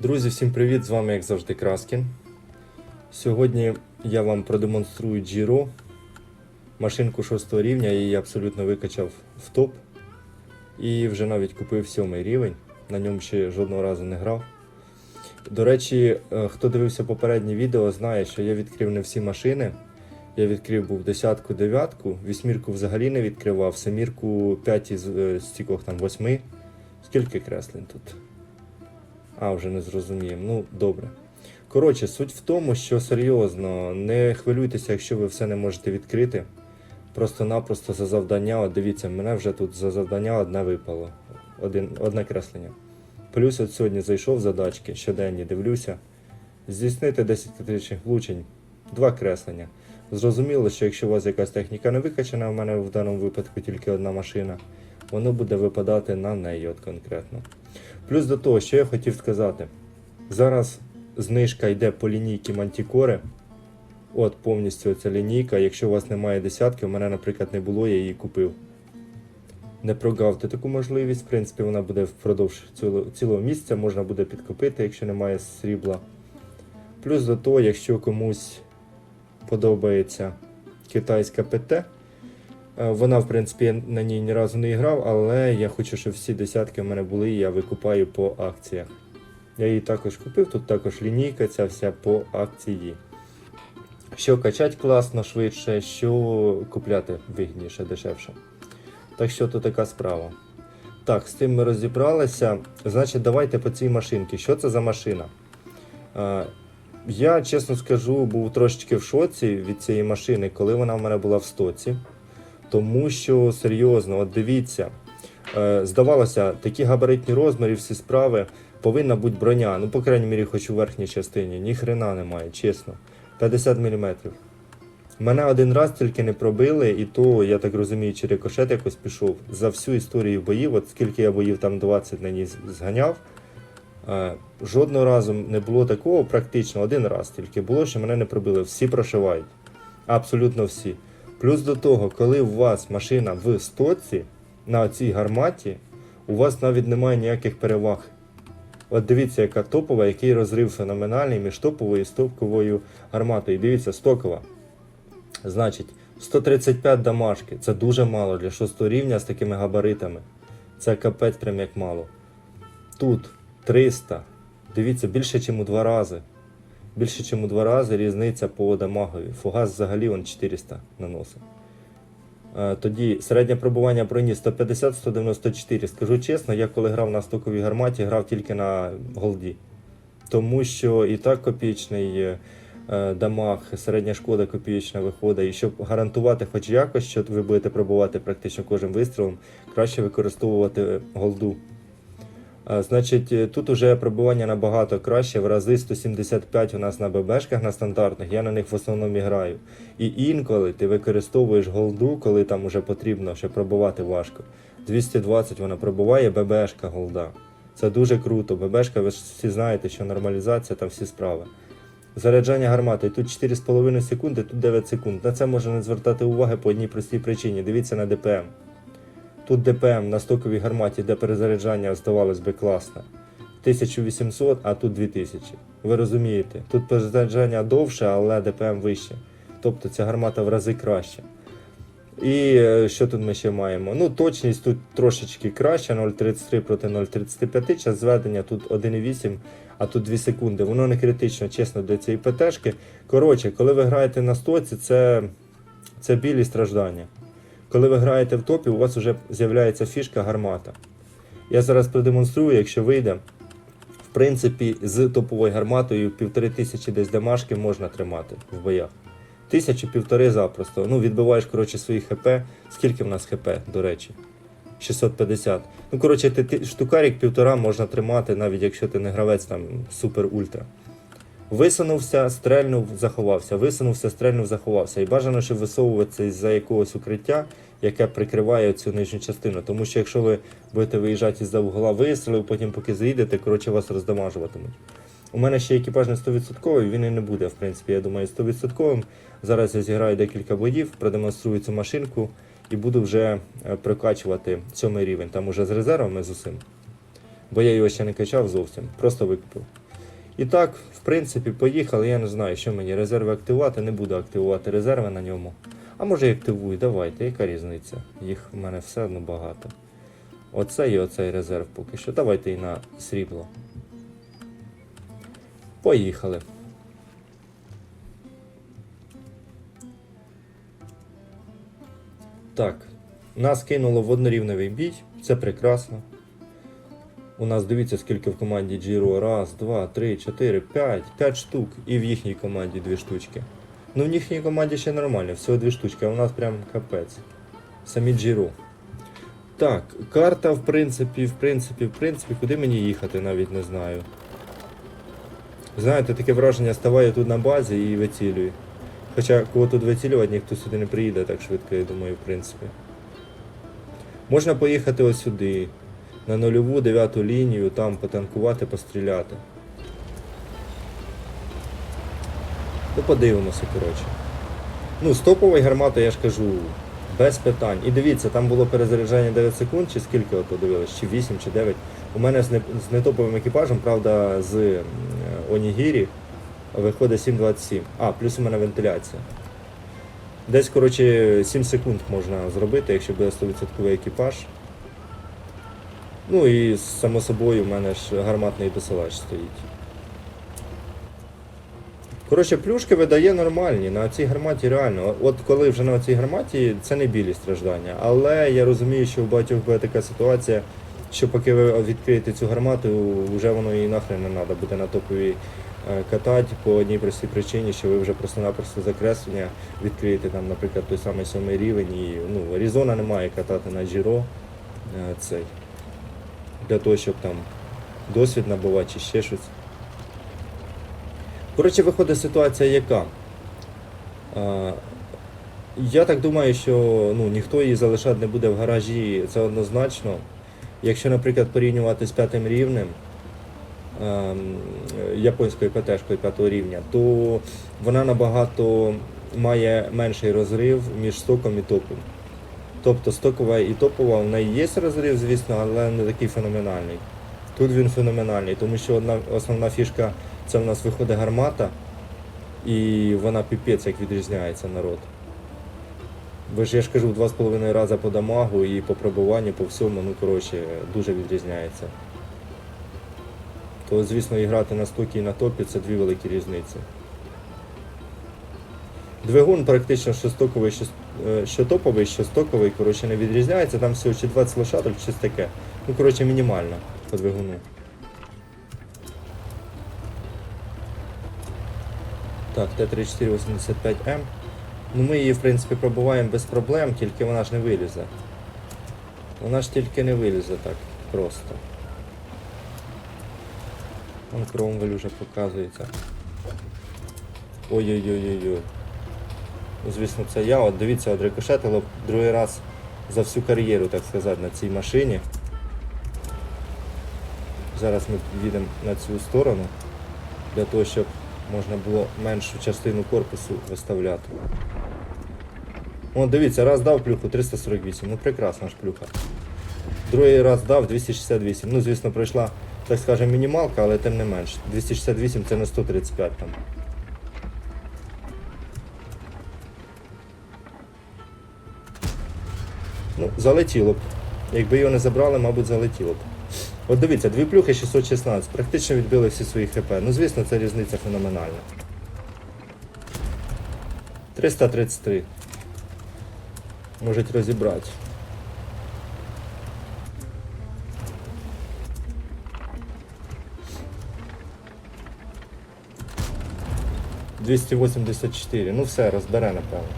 Друзі, всім привіт! З вами, як завжди, Краскін. Сьогодні я вам продемонструю Giro. Машинку 6 рівня, її абсолютно викачав в топ. І вже навіть купив 7 рівень. На ньому ще жодного разу не грав. До речі, е, хто дивився попереднє відео, знає, що я відкрив не всі машини. Я відкрив був десятку, дев'ятку, вісьмірку взагалі не відкривав, семірку 5 із е, стількох там 8. Скільки креслень тут? А, вже не зрозумів. Ну, добре. Коротше, суть в тому, що серйозно, не хвилюйтеся, якщо ви все не можете відкрити. Просто-напросто за завдання, от дивіться, мене вже тут за завдання одне випало. Один, одне креслення. Плюс от сьогодні зайшов задачки, щоденні дивлюся. Здійснити 10 критичних влучень, два креслення. Зрозуміло, що якщо у вас якась техніка не викачана, в мене в даному випадку тільки одна машина, воно буде випадати на неї от конкретно. Плюс до того, що я хотів сказати. Зараз знижка йде по лінійці Мантікори. От повністю ця лінійка. Якщо у вас немає десятки, у мене, наприклад, не було, я її купив. Не прогавте таку можливість. В принципі, вона буде впродовж цілого, цілого місяця, можна буде підкупити, якщо немає срібла. Плюс до того, якщо комусь подобається китайська ПТ, вона, в принципі, на ній ні разу не грав, але я хочу, щоб всі десятки в мене були, і я викупаю по акціях. Я її також купив, тут також лінійка ця вся по акції. Що качати класно, швидше, що купляти вигідніше, дешевше. Так що то така справа. Так, з тим ми розібралися. Значить, давайте по цій машинці. Що це за машина? Е, я, чесно скажу, був трошечки в шоці від цієї машини, коли вона в мене була в стоці. Тому що серйозно, от дивіться, е, здавалося, такі габаритні розміри, всі справи, повинна бути броня. Ну, по крайній мірі, хоч у верхній частині. Ні хрена немає, чесно. 50 мм. Мене один раз тільки не пробили, і то, я так розумію, чи рикошет якось пішов. За всю історію боїв, от скільки я боїв там 20 на ній зганяв. Е, Жодного разу не було такого, практично один раз тільки було, що мене не пробили. Всі прошивають. Абсолютно всі. Плюс до того, коли у вас машина в стоці на цій гарматі, у вас навіть немає ніяких переваг. От дивіться, яка топова, який розрив феноменальний між топовою і стоковою гарматою. Дивіться, стокова. Значить, 135 дамажки. Це дуже мало для 6 рівня з такими габаритами. Це капець прям як мало. Тут 300. Дивіться, більше, ніж у два рази. Більше, ніж у два рази різниця по дамагові. Фугас взагалі он 400 наносить. Е, Тоді середнє пробування броні 150-194. Скажу чесно, я коли грав на стоковій гарматі, грав тільки на голді. Тому що і так копійчний е, дамаг, середня шкода копійчна виходить. І щоб гарантувати хоч якось, що ви будете пробувати практично кожним вистрілом, краще використовувати голду. Значить, е, тут уже пробування набагато краще. В рази 175 у нас на ББшках на стандартних, я на них в основному граю. І інколи ти використовуєш голду, коли там уже потрібно ще пробувати важко. 220 вона пробуває, ББшка голда. Це дуже круто. ББшка, ви ж всі знаєте, що нормалізація, там всі справи. Заряджання гармати. Тут 4,5 секунди, тут 9 секунд. На це можна не звертати уваги по одній простій причині. Дивіться на ДПМ. Тут ДПМ на стоковій гарматі, де перезаряджання здавалось би класне. 1800, а тут 2000. Ви розумієте, тут перезаряджання довше, але ДПМ вище. Тобто ця гармата в рази краще. І е, що тут ми ще маємо? Ну, точність тут трошечки краще, 0,33 проти 0,35. Час зведення тут 1,8, а тут 2 секунди. Воно не критично, чесно, для цієї ПТшки. Коротше, коли ви граєте на стоці, це, це білі страждання. Коли ви граєте в топі, у вас вже з'являється фішка гармата. Я зараз продемонструю, якщо вийде. В принципі, з топовою гарматою півтори тисячі десь дамажки можна тримати в боях. Тисячу півтори запросто. Ну, відбиваєш, коротше, свої ХП. Скільки в нас ХП, до речі? 650. Ну, коротше, ти, ти, штукарик півтора можна тримати, навіть якщо ти не гравець там супер-ультра. Висунувся, стрельнув, заховався, висунувся, стрельнув, заховався. І бажано, щоб висовуватися з-за якогось укриття, яке прикриває цю нижню частину. Тому що якщо ви будете виїжджати з-за вугла вистрілив, потім поки заїдете, коротше вас роздамажуватимуть. У мене ще екіпаж не 100%, він і не буде, в принципі, я думаю, 100%. Зараз я зіграю декілька боїв, продемонструю цю машинку і буду вже е, прокачувати сьомий рівень, там уже з резервами з усім. Бо я його ще не качав зовсім, просто викупив. І так, в принципі, поїхали. Я не знаю, що мені резерви активувати, не буду активувати резерви на ньому. А може і активую, давайте, яка різниця? Їх в мене все одно багато. Оце і оцей резерв поки що. Давайте і на срібло. Поїхали. Так, нас кинуло в однорівневий бій, це прекрасно. У нас дивіться, скільки в команді Джіро. Раз, два, три, чотири, п'ять. П'ять штук. І в їхній команді дві штучки. Ну, в їхній команді ще нормально, всього дві штучки, а у нас прям капець. Самі Джіро. Так, карта, в принципі, в принципі, в принципі, куди мені їхати, навіть не знаю. Знаєте, таке враження ставає тут на базі і вицілює. Хоча кого тут вицілювати, ніхто сюди не приїде так швидко, я думаю, в принципі. Можна поїхати ось сюди, на нульову дев'яту лінію, там потанкувати, постріляти. Ну, подивимося, коротше. Ну, з топової гармати, я ж кажу, без питань. І дивіться, там було перезаряджання 9 секунд, чи скільки ото дивились, чи 8, чи 9. У мене з, не, з нетоповим екіпажем, правда, з Онігірі виходить 7.27. А, плюс у мене вентиляція. Десь, коротше, 7 секунд можна зробити, якщо буде 100% екіпаж. Ну і само собою в мене ж гарматний досилач стоїть. Коротше, плюшки видає нормальні на цій гарматі реально. От коли вже на цій гарматі це не білі страждання. Але я розумію, що у багатьох буде така ситуація, що поки ви відкриєте цю гармату, вже воно і нахрен не треба буде на топовій е, катати по одній простій причині, що ви вже просто-напросто закреслення відкриєте там, наприклад, той самий сьомий рівень і ну, Різона немає катати на Джіро е, цей. Для того, щоб там досвід набувати чи ще щось. Коротше, виходить ситуація яка? А, я так думаю, що ну, ніхто її залишати не буде в гаражі, це однозначно. Якщо, наприклад, порівнювати з п'ятим рівнем ем, японською ПТ-шкою п'ятого рівня, то вона набагато має менший розрив між стоком і топом. Тобто стокова і топова, в неї є розрив, звісно, але не такий феноменальний. Тут він феноменальний, тому що одна основна фішка це в нас виходить гармата, і вона піпець як відрізняється народ. Ви ж я ж кажу, два з половиною рази по дамагу і по пробуванню, по всьому, ну коротше, дуже відрізняється. То, звісно, і грати на стокі і на топі це дві великі різниці. Двигун практично що стоковий, що, е, топовий, що стоковий, коротше, не відрізняється, там всього чи 20 лошадок, щось таке. Ну, коротше, мінімально по двигуну. Так, Т-3485М. Ну ми її, в принципі, пробуваємо без проблем, тільки вона ж не вилізе. Вона ж тільки не вилізе так просто. Вон Кромвель вже показується. Ой-ой-ой-ой-ой. Ну, звісно, це я. От дивіться, от рикошетило другий раз за всю кар'єру, так сказати, на цій машині. Зараз ми їдемо на цю сторону для того, щоб можна було меншу частину корпусу виставляти. О, дивіться, раз дав плюху 348, ну прекрасна ж плюха. Другий раз дав 268. Ну, звісно, пройшла, так скажемо, мінімалка, але тим не менш. 268 це не 135 там. Ну, залетіло б. Якби його не забрали, мабуть, залетіло б. От дивіться, дві плюхи 616, практично відбили всі свої хп. Ну, звісно, це різниця феноменальна. 333. Можуть розібрати. Двісті вісімдесят чотири. Ну все, розбере, напевно.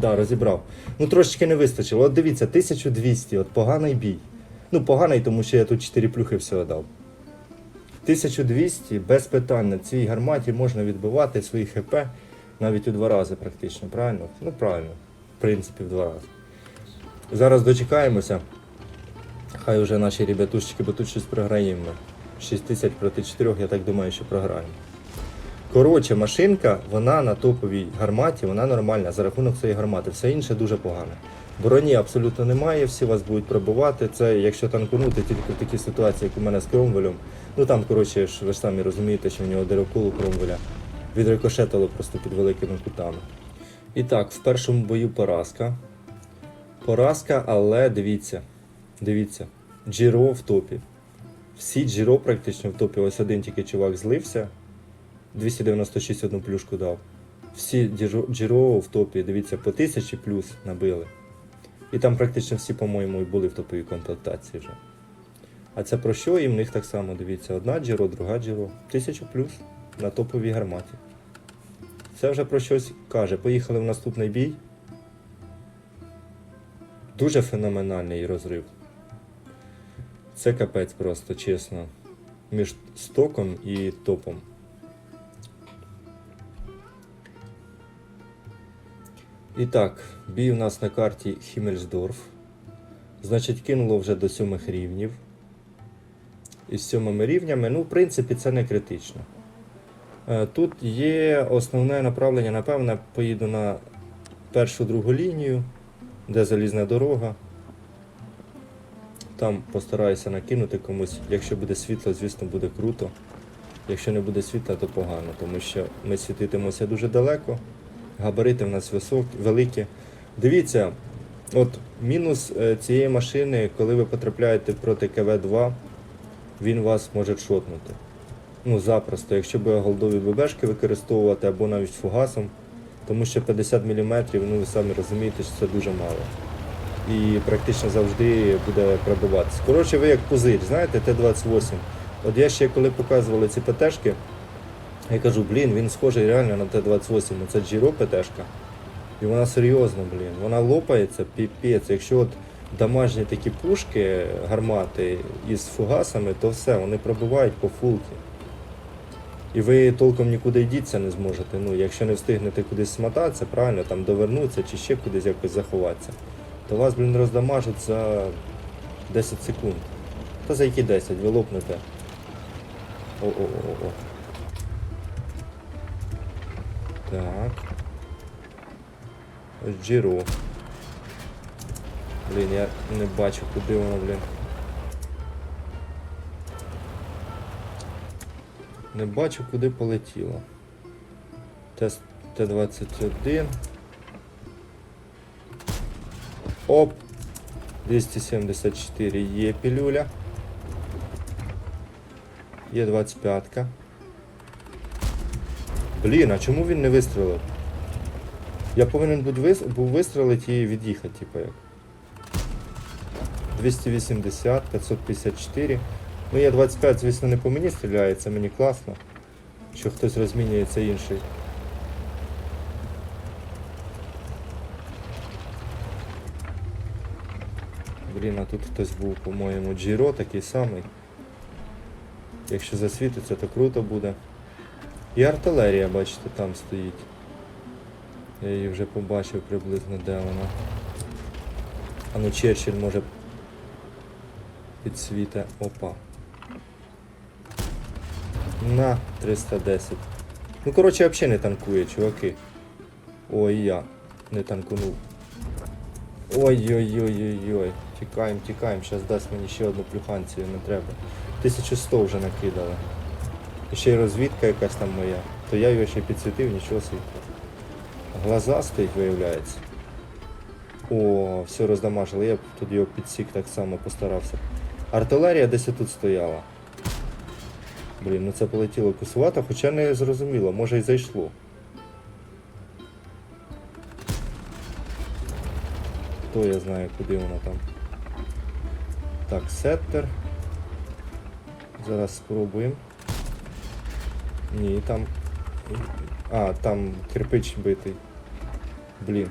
Да, розібрав. Ну трошечки не вистачило. От дивіться, 1200, от поганий бій. Ну, поганий, тому що я тут 4 плюхи всього дав. 1200 без питань на цій гарматі можна відбивати свої ХП навіть у два рази практично, правильно? Ну правильно, в принципі, в два рази. Зараз дочекаємося. Хай вже наші ребятушечки, бо тут щось програємо. 6 тисяч проти 4, я так думаю, що програємо. Коротше, машинка, вона на топовій гарматі, вона нормальна за рахунок цієї гармати. Все інше дуже погано. Броні абсолютно немає, всі вас будуть пробувати. Це якщо танкунути тільки в такій ситуації, як у мене з Кромвелем. Ну там, коротше, ви ж самі розумієте, що в нього дирокол у Кромвеля відрикошетило просто під великими кутами. І так, в першому бою поразка. Поразка, але дивіться, дивіться, Джіро в топі. Всі Джіро практично в топі. Ось один тільки чувак злився. 296 одну плюшку дав. Всі Джіро в топі, дивіться, по 1000 плюс набили. І там практично всі, по-моєму, і були в топовій комплектації вже. А це про що? І в них так само, дивіться, одна Джіро, друга Джіро. 1000 плюс на топовій гарматі. Це вже про щось каже. Поїхали в наступний бій. Дуже феноменальний розрив. Це капець просто, чесно. Між стоком і топом. І так, бій у нас на карті Хіммельсдорф. Значить, кинуло вже до сьомих рівнів. І з сьомими рівнями, ну, в принципі, це не критично. Е, Тут є основне направлення, напевно, поїду на першу другу лінію, де залізна дорога. Там постараюся накинути комусь. Якщо буде світло, звісно, буде круто. Якщо не буде світла, то погано, тому що ми світитимося дуже далеко, габарити в нас високі, великі. Дивіться, от мінус е, цієї машини, коли ви потрапляєте проти КВ-2, він вас може шотнути. Ну, запросто, якщо би голдові ББшки використовувати або навіть фугасом, тому що 50 мм, ну ви самі розумієте, що це дуже мало. І практично завжди буде пробиватися. Коротше, ви як пузир, знаєте, Т-28. От я ще коли показували ці ПТшки, я кажу, блін, він схожий реально на Т-28, ну це Джіро ПТшка. І вона серйозно, блін, вона лопається, піпець. Якщо от домашні такі пушки, гармати із фугасами, то все, вони пробивають по фулки. І ви толком нікуди йдіться не зможете. Ну, якщо не встигнете кудись смотатися, правильно, там довернутися чи ще кудись якось заховатися, то вас, блін, роздамажуть за 10 секунд. Та за які 10, ви лопнете. О-о-о-о. Так. Ось Джіро. Блін, я не бачу, куди воно, блін. Не бачу, куди полетіло. Т- Т-21. Оп! 274 є пілюля. Є 25-ка. Блін, а чому він не вистрілив? Я повинен був, вис... був вистрілити і від'їхати, типу як. 280, 554. Ну я 25, звісно, не по мені стріляє, це мені класно. Що хтось розмінюється інший. Блін, а тут хтось був, по-моєму, Джіро такий самий. Якщо засвітиться, то круто буде. І артилерія, бачите, там стоїть. Я її вже побачив приблизно де вона. А ну Черчилль може підсвіте. Опа. На 310. Ну, коротше, взагалі не танкує, чуваки. Ой, я не танкунув. Ой-ой-ой-ой-ой. Тікаємо, тікаємо, зараз дасть мені ще одну плюханцію, не треба. 1100 вже накидали. І ще й розвідка якась там моя. То я його ще підсвітив, нічого собі. Глаза стоїть, виявляється. О, все роздамажили. Я б тут його підсік так само постарався. Артилерія десь тут стояла. Блін, ну це полетіло кусувато, хоча не зрозуміло, може і зайшло. Хто я знає, куди воно там. Так, сеттер. Зараз спробуємо. Ні, там. А, там кирпич битий. Блін.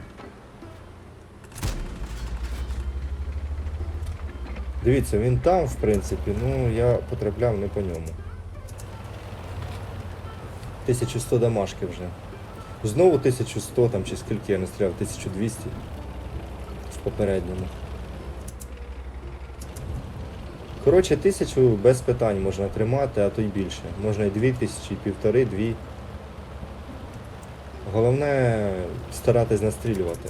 Дивіться, він там, в принципі, ну я потрапляв не по ньому. 1100 дамашки вже. Знову 1100 там чи скільки я не стріляв, 1200 в попередньому. Коротше, тисячу без питань можна тримати, а то й більше. Можна і дві тисячі, і півтори, дві. Головне старатись настрілювати.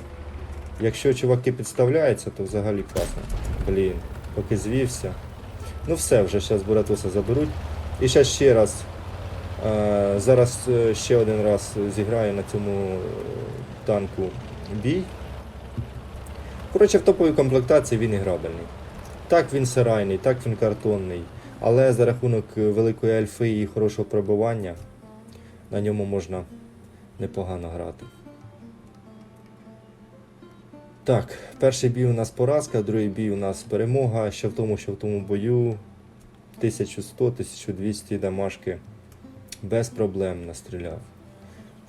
Якщо чуваки підставляються, то взагалі класно. Блін, поки звівся. Ну все, вже зараз Буратуса заберуть. І зараз ще раз. Е, зараз е, ще один раз зіграю на цьому е, танку бій. Коротше, в топовій комплектації він іграбельний. Так він сарайний, так він картонний. Але за рахунок е, великої альфи і хорошого пробивання на ньому можна непогано грати. Так, перший бій у нас поразка, другий бій у нас перемога. Ще в тому, що в тому бою 1100-1200 дамашки без проблем настріляв.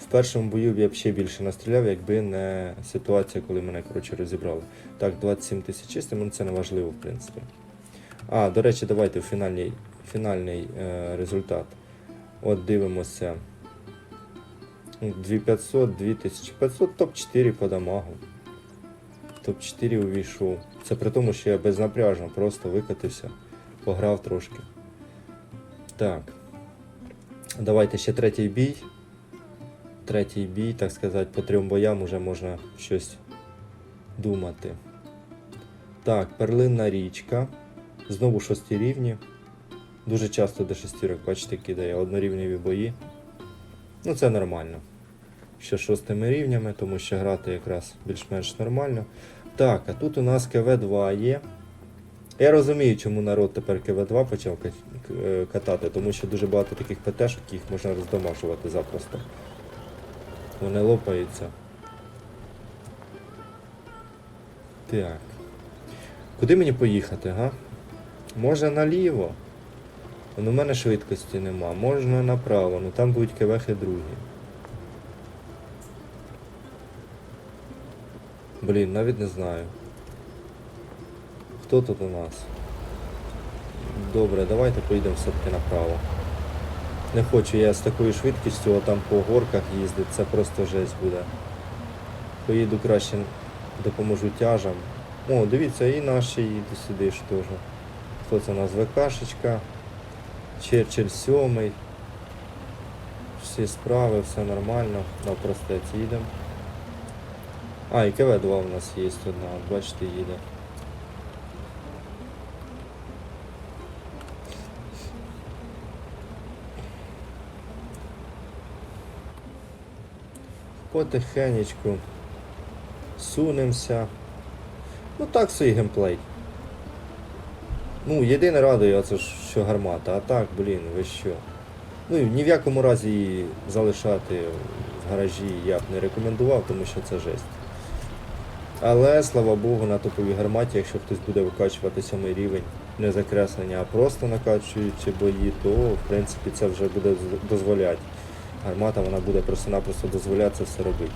В першому бою я б ще більше настріляв, якби не ситуація, коли мене коротше, розібрали. Так, 27 тисяч чистим, ну це не важливо, в принципі. А, до речі, давайте фінальний, фінальний е, результат. От дивимося. 2500, 2500, топ-4 по дамагу. Топ-4 увійшов. Це при тому, що я безнапряжно просто викатився, пограв трошки. Так. Давайте ще третій бій. Третій бій, так сказати, по трьом боям вже можна щось думати. Так, перлинна річка. Знову шості рівні. Дуже часто до шестірок, бачите, кидає однорівневі бої. Ну це нормально. Ще шостими рівнями, тому що грати якраз більш-менш нормально. Так, а тут у нас КВ-2 є. Я розумію, чому народ тепер КВ-2 почав е, катати, тому що дуже багато таких ПТ-шок, їх можна роздомашувати запросто. Вони лопаються. Так. Куди мені поїхати, га? Може наліво? Ну, у мене швидкості нема. Можна направо, ну там будуть кевехи другі. Блін, навіть не знаю. Хто тут у нас? Добре, давайте поїдемо все-таки направо. Не хочу я з такою швидкістю там по горках їздити, це просто жесть буде. Поїду краще допоможу тяжам. О, дивіться, і наші їде сюди ж теж. Хто це у нас ВКшечка? Черчилль 7. Всі справи, все нормально. На простець їдемо. А, і КВ-2 у нас є одна, бачите, їде. Потихенечку сунемося. Ну так свій геймплей. Ну, єдине радує, це ж що гармата, а так, блін, ви що. Ну і ні в якому разі її залишати в гаражі я б не рекомендував, тому що це жесть. Але, слава Богу, на топовій гарматі, якщо хтось буде викачувати сьомий рівень, не закреслення, а просто накачуючи бої, то в принципі це вже буде дозволяти. Гармата вона буде просто-напросто дозволяти все робити.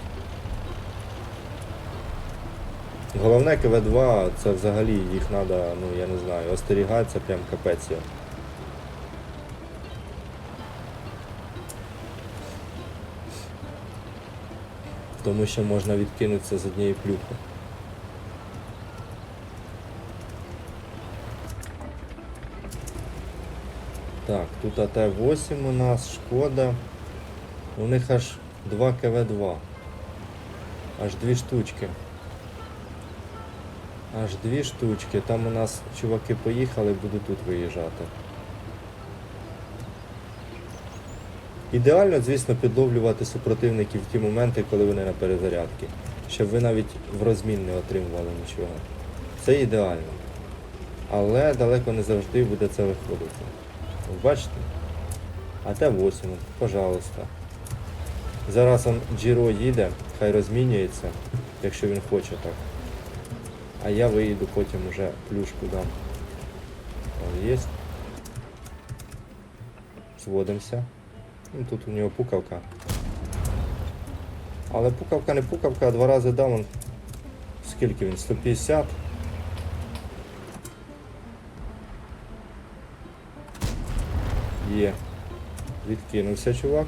Головне КВ-2 це взагалі їх треба, ну я не знаю, остерігатися прям капець. Тому що можна відкинутися з однієї плюхи. Так, тут АТ-8 у нас, шкода. У них аж 2 КВ-2. Аж дві штучки. Аж дві штучки. Там у нас чуваки поїхали, будуть тут виїжджати. Ідеально, звісно, підловлювати супротивників в ті моменти, коли вони на перезарядці. Щоб ви навіть в розмін не отримували нічого. Це ідеально. Але далеко не завжди буде це виходити. Бачите? А Т8, пожалуйста. Зараз он Джіро їде, хай розмінюється, якщо він хоче так. А я виїду потім уже плюшку дам. О, є. Зводимося. Ну, тут у нього пукавка. Але пукавка не пукавка, а два рази дав он. Скільки він? 150. Є. Відкинувся чувак.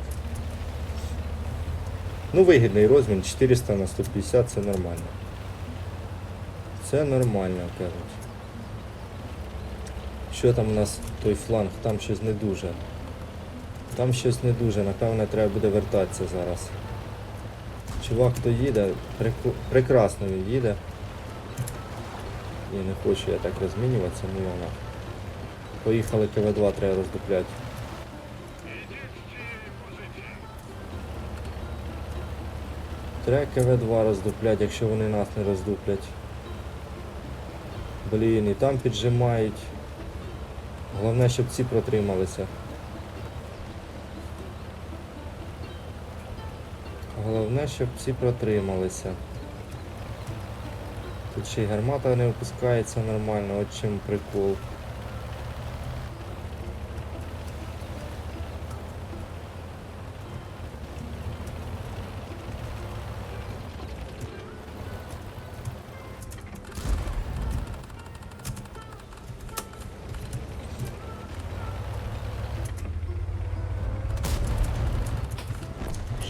Ну, вигідний розмін 400 на 150 це нормально. Це нормально, кажуть. Що там у нас той фланг? Там щось не дуже. Там щось не дуже, напевне, треба буде вертатися зараз. Чувак, хто їде, прекрасно він їде. І не хочу я так розмінюватися, ну вона. Поїхали КВ-2, треба роздупляти. Треба КВ-2 роздуплять, якщо вони нас не роздуплять. Блін, і там піджимають. Головне, щоб ці протрималися. Головне, щоб ці протрималися. Тут ще й гармата не опускається нормально, от чим прикол.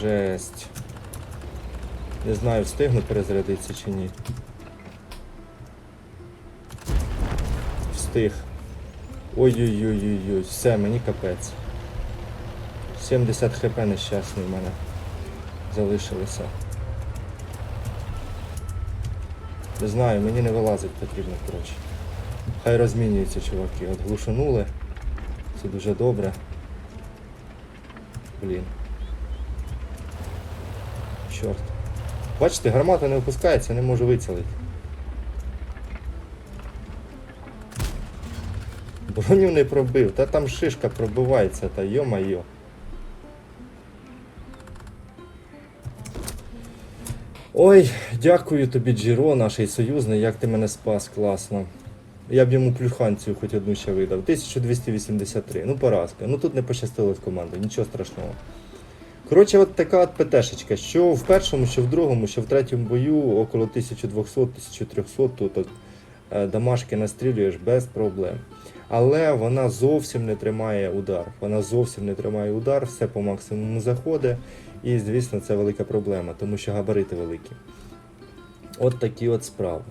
Жесть. Не знаю, встигну перезарядитися чи ні. Встиг. Ой-ой-ой-ой-ой, все, мені капець. 70 хп нещасний в мене залишилося. Не знаю, мені не вилазить потрібно, коротше. Хай розмінюються чуваки. От глушанули. Це дуже добре. Блін. Чорт. Бачите, гармата не опускається, не можу вицілити. Броню не пробив, та там шишка пробивається, та йо-майо. Ой, дякую тобі, Джіро, наш союзний, як ти мене спас, класно. Я б йому плюханцію хоч одну ще видав. 1283. Ну, поразка. Ну тут не пощастило з командою, нічого страшного. Коротше, от така от ПТшечка, що в першому, що в другому, що в третьому бою около 1200-1300 тут е, дамашки настрілюєш без проблем. Але вона зовсім не тримає удар. Вона зовсім не тримає удар, все по максимуму заходить. І, звісно, це велика проблема, тому що габарити великі. От такі от справи.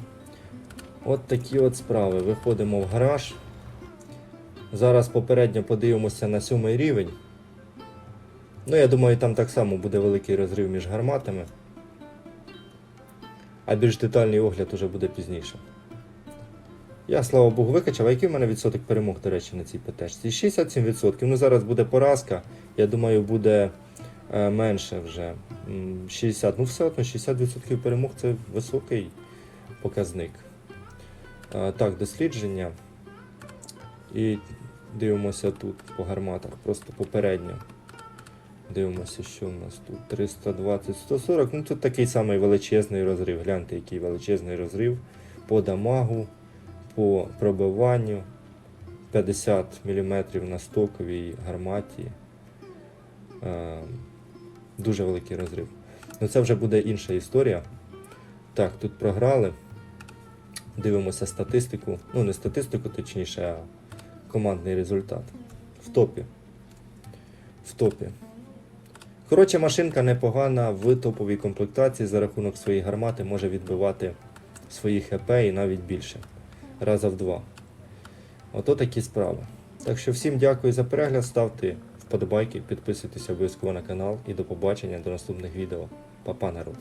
От такі от справи. Виходимо в гараж. Зараз попередньо подивимося на сьомий рівень. Ну, я думаю, там так само буде великий розрив між гарматами. А більш детальний огляд уже буде пізніше. Я, слава Богу, викачав, а який в мене відсоток перемог, до речі, на цій ПТшці? 67%. Ну зараз буде поразка. Я думаю, буде е, менше вже. М, 60. Ну, все одно 60% перемог це високий показник. Е, так, дослідження. І дивимося тут по гарматах, просто попередньо. Дивимося, що в нас тут 320, 140. Ну тут такий самий величезний розрив. Гляньте, який величезний розрив по дамагу, по пробиванню. 50 мм на стоковій гарматі. Е, дуже великий розрив. Ну це вже буде інша історія. Так, тут програли. Дивимося статистику. Ну, не статистику, точніше, а командний результат. В топі. В топі. Коротше, машинка непогана в топовій комплектації за рахунок своєї гармати може відбивати свої ХП і навіть більше. Раза в два. Ото такі справи. Так що всім дякую за перегляд, ставте вподобайки, підписуйтесь обов'язково на канал і до побачення до наступних відео. Па-па, народ!